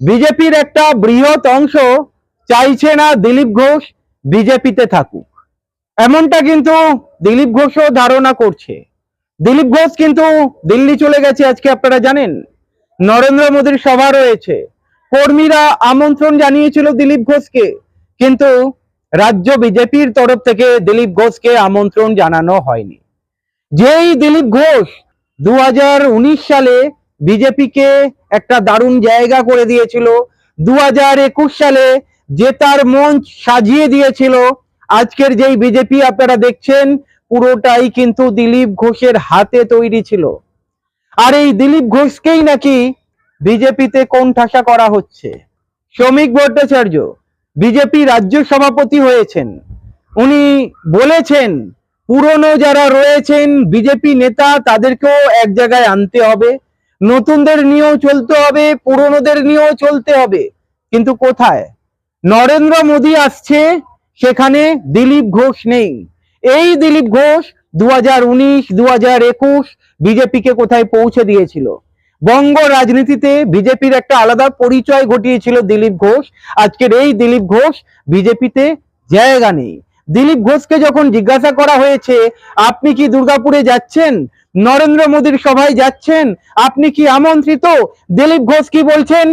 বিজেপির একটা বৃহৎ অংশ চাইছে না দিলীপ ঘোষ বিজেপিতে থাকুক। এমনটা কিন্তু দিলীপ ঘোষও ধারণা করছে। দিলীপ ঘোষ কিন্তু দিল্লি চলে গেছে আজকে আপনারা জানেন। নরেন্দ্র মোদীর সভা রয়েছে। কর্মীরা আমন্ত্রণ জানিয়েছিল দিলীপ ঘোষকে, কিন্তু রাজ্য বিজেপির তরফ থেকে দিলীপ ঘোষকে আমন্ত্রণ জানানো হয়নি। যেই দিলীপ ঘোষ দু হাজার উনিশ সালে বিজেপিকে একটা দারুণ জায়গা করে দিয়েছিল। দু হাজার একুশ সালে জেতার মঞ্চ সাজিয়ে দিয়েছিল, আজকের যেই বিজেপি আপনারা দেখছেন, পুরোটাই কিন্তু দিলীপ ঘোষের হাতে তৈরি ছিল। আর এই দিলীপ ঘোষকেই নাকি বিজেপিতে কোন ঠাসা করা হচ্ছে। শ্রমিক ভট্টাচার্য, বিজেপি রাজ্য সভাপতি হয়েছেন। উনি বলেছেন, পুরনো যারা রয়েছেন বিজেপি নেতা, তাদেরকেও এক জায়গায় আনতে হবে। নতুনদের নিয়েও চলতে হবে, পুরনোদের নিয়েও চলতে হবে। কিন্তু কোথায়? নরেন্দ্র মোদী আসছে, সেখানে দিলীপ ঘোষ নেই। এই দিলীপ ঘোষ দু হাজার উনিশ বিজেপিকে কোথায় পৌঁছে দিয়েছিল? বঙ্গ রাজনীতিতে বিজেপির একটা আলাদা পরিচয় ঘটিয়েছিল দিলীপ ঘোষ। আজকের এই দিলীপ ঘোষ বিজেপিতে জায়গা নেই। দিলীপ ঘোষকে যখন জিজ্ঞাসা করা হয়েছে, আপনি কি দুর্গাপুরে যাচ্ছেন? নরেন্দ্র মোদীর সভায় যাচ্ছেন। আপনি কি আমন্ত্রিত? দিলীপ ঘোষ কি বলছেন?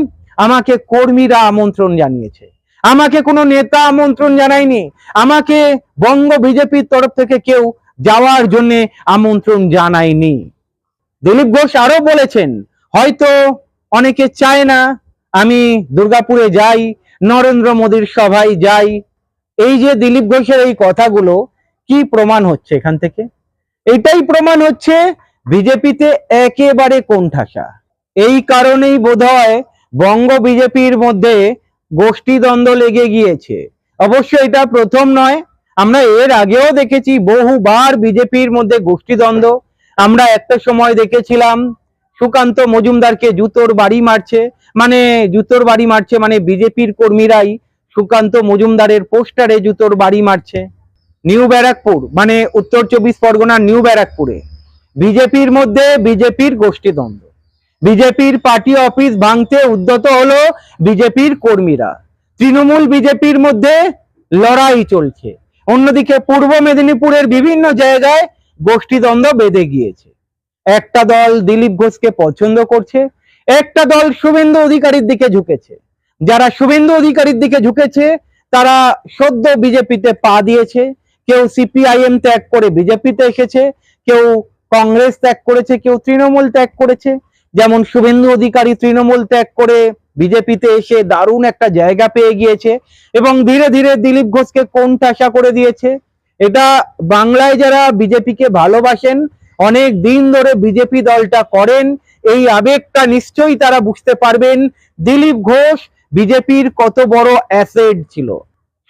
আমাকে কর্মীরা আমন্ত্রণ জানিয়েছে। আমাকে কোনো নেতা আমন্ত্রণ জানায়নি। আমাকে বঙ্গ বিজেপির তরফ থেকে কেউ যাওয়ার জন্য আমন্ত্রণ জানায়নি। দিলীপ ঘোষ আরও বলেছেন, হয়তো অনেকে চায় না আমি দুর্গাপুরে যাই, নরেন্দ্র মোদীর সভায় যাই। এই যে দিলীপ ঘোষের এই কথাগুলো, কি প্রমাণ হচ্ছে এখান থেকে? এটাই প্রমাণ হচ্ছে বিজেপিতে একেবারে কোণঠাসা। এই কারণেই বোধহয় বঙ্গ বিজেপির মধ্যে গোষ্ঠীদ্বন্দ্ব লেগে গিয়েছে। অবশ্য এটা প্রথম নয়, আমরা এর আগেও দেখেছি বহুবার বিজেপির মধ্যে গোষ্ঠীদ্বন্দ্ব আমরা একটা সময় দেখেছিলাম, সুকান্ত মজুমদারকে জুতোর বাড়ি মারছে মানে জুতোর বাড়ি মারছে মানে বিজেপির কর্মীরাই সুকান্ত মজুমদারের পোস্টারে জুতোর বাড়ি মারছে। নিউ ব্যারাকপুর মানে উত্তর চব্বিশ পরগনার নিউ ব্যারাকপুরে। বিজেপির মধ্যে বিজেপির গোষ্ঠীদ্বন্দ্ব। বিজেপির পার্টি অফিস ভাঙতে উদ্যত হলো বিজেপির কর্মীরা। তৃণমূল বিজেপির মধ্যে লড়াই চলছে। অন্যদিকে পূর্ব মেদিনীপুরের বিভিন্ন জায়গায় গোষ্ঠীদ্বন্দ্ব বেঁধে গিয়েছে। একটা দল দিলীপ ঘোষকে পছন্দ করছে, একটা দল শুভেন্দু অধিকারীর দিকে ঝুঁকেছে। যারা শুভেন্দু অধিকারীর দিকে ঝুঁকেছে, তারা সদ্য বিজেপিতে পা দিয়েছে। কেউ সিপিআইএম ত্যাগ করে বিজেপিতে এসেছে, কেউ কংগ্রেস ত্যাগ করেছে, কেউ তৃণমূল ত্যাগ করেছে। যেমন শুভেন্দু অধিকারী তৃণমূল ত্যাগ করে বিজেপিতে এসে দারুণ একটা জায়গা পেয়ে গিয়েছে এবং ধীরে ধীরে দিলীপ ঘোষকে কোণঠাসা করে দিয়েছে? এটা বাংলায় যারা বিজেপিকে ভালোবাসেন, অনেক দিন ধরে বিজেপি দলটা করেন, এই আবেগটা নিশ্চয়ই তারা বুঝতে পারবেন। দিলীপ ঘোষ বিজেপির কত বড় অ্যাসেড ছিল।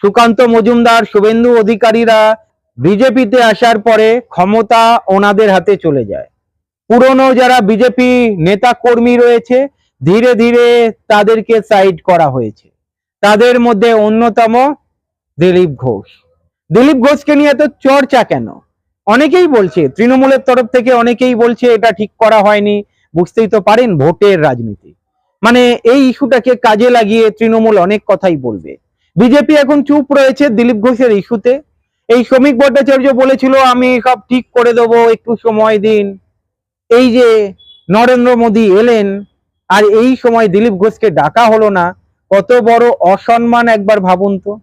সুকান্ত মজুমদার, শুভেন্দু অধিকারীরা বিজেপিতে আসার পরে ক্ষমতা ওনাদের হাতে চলে যায়। পুরনো যারা বিজেপি নেতা কর্মী রয়েছে, ধীরে ধীরে তাদেরকে সাইড করা হয়েছে। তাদের মধ্যে অন্যতম দিলীপ ঘোষ। দিলীপ ঘোষকে নিয়ে এত চর্চা কেন? অনেকেই বলছে, তৃণমূলের তরফ থেকে অনেকেই বলছে, এটা ঠিক করা হয়নি, বুঝতেই তো পারেন ভোটের রাজনীতি। মানে এই ইস্যুটাকে কাজে লাগিয়ে তৃণমূল অনেক কথাই বলবে। বিজেপি এখন চুপ রয়েছে দিলীপ ঘোষের ইস্যুতে। এই শ্রমিক ভট্টাচার্য বলেছিল, আমি সব ঠিক করে দেবো, একটু সময় দিন। এই যে নরেন্দ্র মোদী এলেন, আর এই সময় দিলীপ ঘোষকে ডাকা হলো না, কত বড় অসম্মান একবার ভাবুন তো।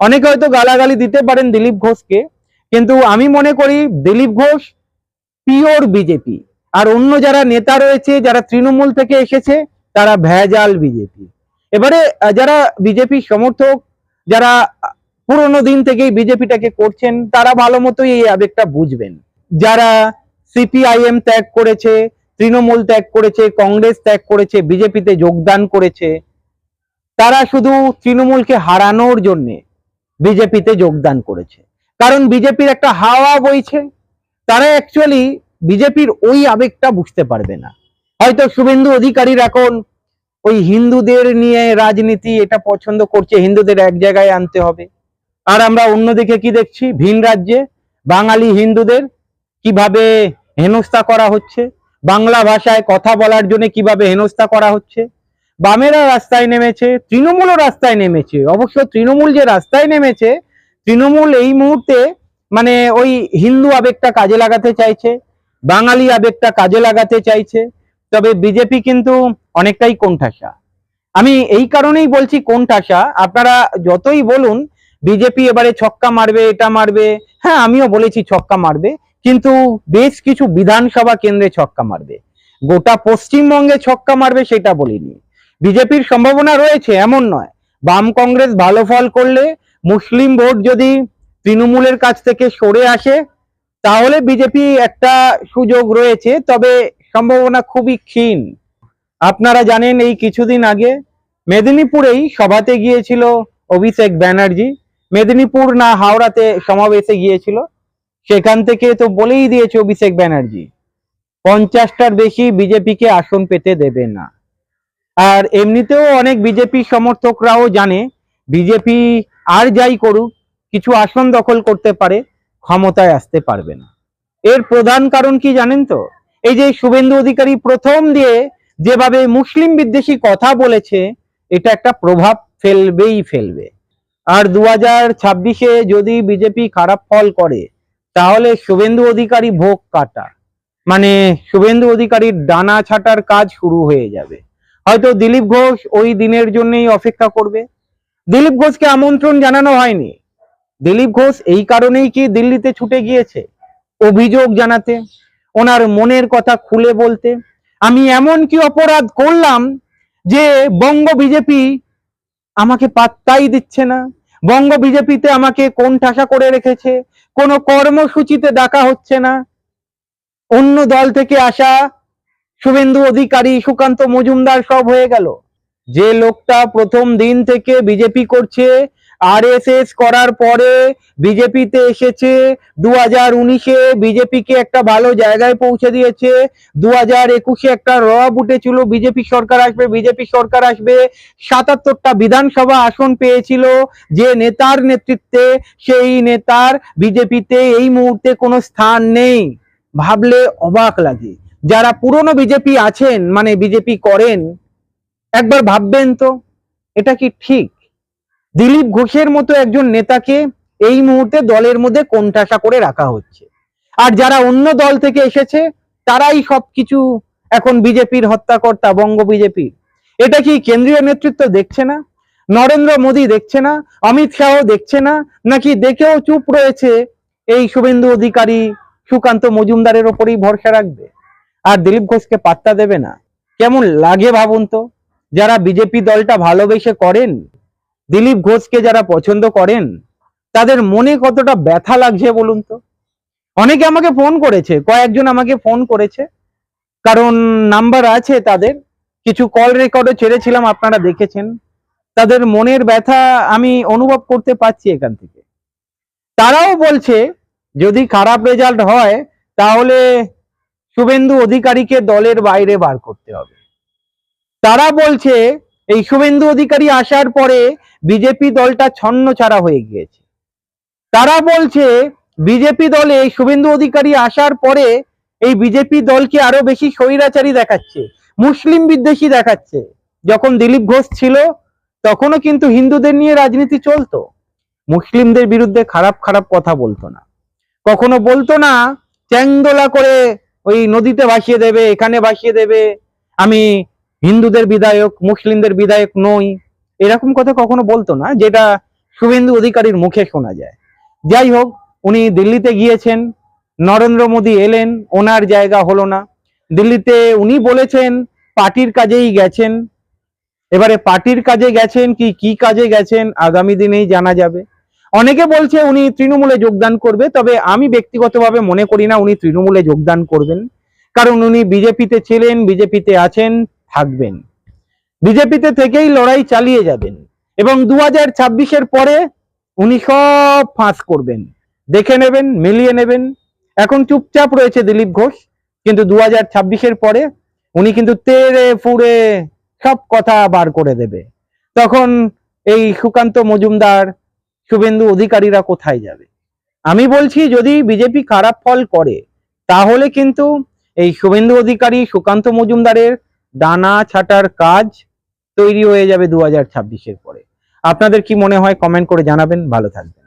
অনেকে হয়তো গালাগালি দিতে পারেন দিলীপ ঘোষকে, কিন্তু আমি মনে করি দিলীপ ঘোষ পিওর বিজেপি। আর অন্য যারা নেতা রয়েছে, যারা তৃণমূল থেকে এসেছে, তারা ভেজাল বিজেপি। এবারে যারা বিজেপি সমর্থক যারা পুরোনো দিন থেকেই বিজেপিটাকে করছেন, তারা ভালো মতোই এই আবেগটা বুঝবেন। যারা সিপিআইএম ত্যাগ করেছে, তৃণমূল ত্যাগ করেছে, কংগ্রেস ত্যাগ করেছে, বিজেপিতে যোগদান করেছে, তারা শুধু তৃণমূলকে হারানোর জন্য বিজেপিতে যোগদান করেছে। কারণ বিজেপির একটা হাওয়া বইছে, তারা অ্যাকচুয়ালি বিজেপির ওই আবেগটা বুঝতে পারবে না। হয়তো শুভেন্দু অধিকারীর এখন ওই হিন্দুদের নিয়ে রাজনীতি এটা পছন্দ করছে, হিন্দুদের এক জায়গায় আনতে হবে। আর আমরা অন্যদিকে কি দেখছি? ভিন রাজ্যে বাঙালি হিন্দুদের কীভাবে হেনস্থা করা হচ্ছে? বাংলা ভাষায় কথা বলার জন্য কীভাবে হেনস্থা করা হচ্ছে? বামেরা রাস্তায় নেমেছে, তৃণমূলও রাস্তায় নেমেছে। অবশ্য তৃণমূল যে রাস্তায় নেমেছে, তৃণমূল এই মুহূর্তে মানে ওই হিন্দু আবেগটা কাজে লাগাতে চাইছে, বাঙালি আবেগটা কাজে লাগাতে চাইছে। তবে বিজেপি কিন্তু অনেকটাই কোণঠাসা। আমি এই কারণেই বলছি কোণঠাসা। আপনারা যতই বলুন, বিজেপি এবারে ছক্কা মারবে, এটা মারবে হ্যাঁ আমিও বলেছি ছক্কা মারবে, কিন্তু বেশ কিছু বিধানসভা কেন্দ্রে ছক্কা মারবে। গোটা পশ্চিমবঙ্গে ছক্কা মারবে সেটা বলিনি। বিজেপির সম্ভাবনা রয়েছে, এমন নয়। বাম কংগ্রেস ভালো ফল করলে, মুসলিম ভোট যদি তৃণমূলের কাছ থেকে সরে আসে, তাহলে বিজেপি একটা সুযোগ রয়েছে, তবে সম্ভাবনা খুবই ক্ষীণ। আপনারা জানেন এই কিছুদিন আগে মেদিনীপুরেই সভাতে গিয়েছিল অভিষেক ব্যানার্জি। মেদিনীপুর না হাওড়াতে সমাবেশে গিয়েছিল। সেখান থেকে তো বলেই দিয়েছে অভিষেক ব্যানার্জি, পঞ্চাশটার বেশি বিজেপিকে আসন পেতে দেবে না। আর এমনিতেও অনেক বিজেপি সমর্থকরাও জানে, বিজেপি আর যাই করুক, কিছু আসন দখল করতে পারে, ক্ষমতায় আসতে পারবে না। এর প্রধান কারণ কি জানেন তো? এই যে শুভেন্দু অধিকারী প্রথম দিয়ে যেভাবে মুসলিম বিদ্বেষী কথা বলেছে, এটা একটা প্রভাব ফেলবেই ফেলবে। আর দু হাজার ছাব্বিশে যদি বিজেপি খারাপ ফল করে, তাহলে শুভেন্দু অধিকারী ভোগ কাটা। মানে শুভেন্দু অধিকারীর ডানা ছাটার কাজ শুরু হয়ে যাবে। হয়তো দিলীপ ঘোষ ওই দিনের জন্যই অপেক্ষা করবে। দিলীপ ঘোষকে আমন্ত্রণ জানানো হয়নি। দিলীপ ঘোষ এই কারণেই কি দিল্লিতে ছুটে গিয়েছে? অভিযোগ জানাতে। ওনার মনের কথা খুলে বলতে। আমি এমন কি অপরাধ করলাম যে বঙ্গ বিজেপি আমাকে পাত্তাই দিচ্ছে না? বঙ্গ বিজেপিতে আমাকে কোন ঠাসা করে রেখেছে? কোনো কর্মসূচিতে ডাকা হচ্ছে না? অন্য দল থেকে আসা শুভেন্দু অধিকারী, সুকান্ত মজুমদার সব হয়ে গেল। যে লোকটা প্রথম দিন থেকে বিজেপি করছে আরএসএস করার পরে বিজেপিতে এসেছে দু হাজার উনিশে বিজেপিকে একটা ভালো জায়গায় পৌঁছে দিয়েছে দু হাজার একুশে একটা রব উঠেছিল বিজেপি সরকার আসবে, বিজেপি সরকার আসবে, সাতাত্তরটা বিধানসভা আসন পেয়েছিল, যে নেতার নেতৃত্বে, সেই নেতার বিজেপিতে এই মুহূর্তে কোনো স্থান নেই। ভাবলে অবাক লাগে। যারা পুরনো বিজেপি আছেন মানে বিজেপি করেন, একবার ভাববেন তো, এটা কি ঠিক? দিলীপ ঘোষের মতো একজন নেতাকে এই মুহূর্তে দলের মধ্যে কোণঠাসা করে রাখা হচ্ছে। আর যারা অন্য দল থেকে এসেছে, তারাই সবকিছু এখন বিজেপির হত্যাকর্তা, বঙ্গ বিজেপির। এটা কি কেন্দ্রীয় নেতৃত্ব দেখছে না? নরেন্দ্র মোদী দেখছে না? অমিত শাহ দেখছে না? নাকি দেখেও চুপ রয়েছে এই শুভেন্দু অধিকারী সুকান্ত মজুমদারের ওপরেই ভরসা রাখবে? আর দিলীপ ঘোষকে পাত্তা দেবে না। কেমন লাগে ভাবুন তো? যারা বিজেপি দলটা ভালোবেসে করেন দিলীপ ঘোষকে যারা পছন্দ করেন, তাদের মনে কতটা ব্যথা লাগছে বলুন তো? অনেকে আমাকে ফোন করেছে, কয়েকজন আমাকে ফোন করেছে। কারণ নাম্বার আছে তাদের, কিছু কল রেকর্ডও ছেড়েছিলাম, আপনারা দেখেছেন। তাদের মনের ব্যথা আমি অনুভব করতে পারছি এখান থেকে। তারাও বলছে, যদি খারাপ রেজাল্ট হয়, তাহলে শুভেন্দু অধিকারীকে দলের বাইরে বার করতে হবে। তারা বলছে এই শুভেন্দু অধিকারী আসার পরে বিজেপি দলটা ছন্ন ছাড়া হয়ে গিয়েছে। তারা বলছে বিজেপি দলে শুভেন্দু অধিকারী আসার পরে এই বিজেপি দলকে আরও বেশি স্বৈরাচারী দেখাচ্ছে, মুসলিম বিদ্বেষী দেখাচ্ছে। যখন দিলীপ ঘোষ ছিল, তখনও কিন্তু হিন্দুদের নিয়ে রাজনীতি চলতো। মুসলিমদের বিরুদ্ধে খারাপ খারাপ কথা বলতো না। কখনো বলতো না, চ্যাংদোলা করে ওই নদীতে ভাসিয়ে দেবে, এখানে ভাসিয়ে দেবে, আমি হিন্দুদের বিধায়ক, মুসলিমদের বিধায়ক নই। এরকম কথা কখনো বলতো না, যেটা শুভেন্দু অধিকারীর মুখে শোনা যায়। যাই হোক, উনি দিল্লিতে গিয়েছেন, নরেন্দ্র মোদী এলেন, ওনার জায়গা হলো না। দিল্লিতে উনি বলেছেন, পার্টির কাজেই গেছেন। এবারে পার্টির কাজে গেছেন কি কি কাজে গেছেন, আগামী দিনেই জানা যাবে। অনেকে বলছে উনি তৃণমূলে যোগদান করবে, তবে আমি ব্যক্তিগতভাবে মনে করি না উনি তৃণমূলে যোগদান করবেন। কারণ উনি বিজেপিতে ছিলেন, বিজেপিতে আছেন থাকবেন। বিজেপিতে থেকেই লড়াই চালিয়ে যাবেন এবং দু হাজার পরে উনি সব ফাঁস করবেন। দেখে নেবেন, মিলিয়ে নেবেন। এখন চুপচাপ রয়েছে দিলীপ ঘোষ, কিন্তু দু হাজার পরে উনি কিন্তু তেড়ে ফুড়ে সব কথা বার করে দেবে। তখন এই সুকান্ত মজুমদার, শুভেন্দু অধিকারীরা কোথায় যাবে? আমি বলছি, যদি বিজেপি খারাপ ফল করে, তাহলে কিন্তু এই শুভেন্দু অধিকারী, সুকান্ত মজুমদারের ডানা ছাটার কাজ তৈরি হয়ে যাবে দু হাজার পরে। আপনাদের কি মনে হয় কমেন্ট করে জানাবেন। ভালো থাকবেন।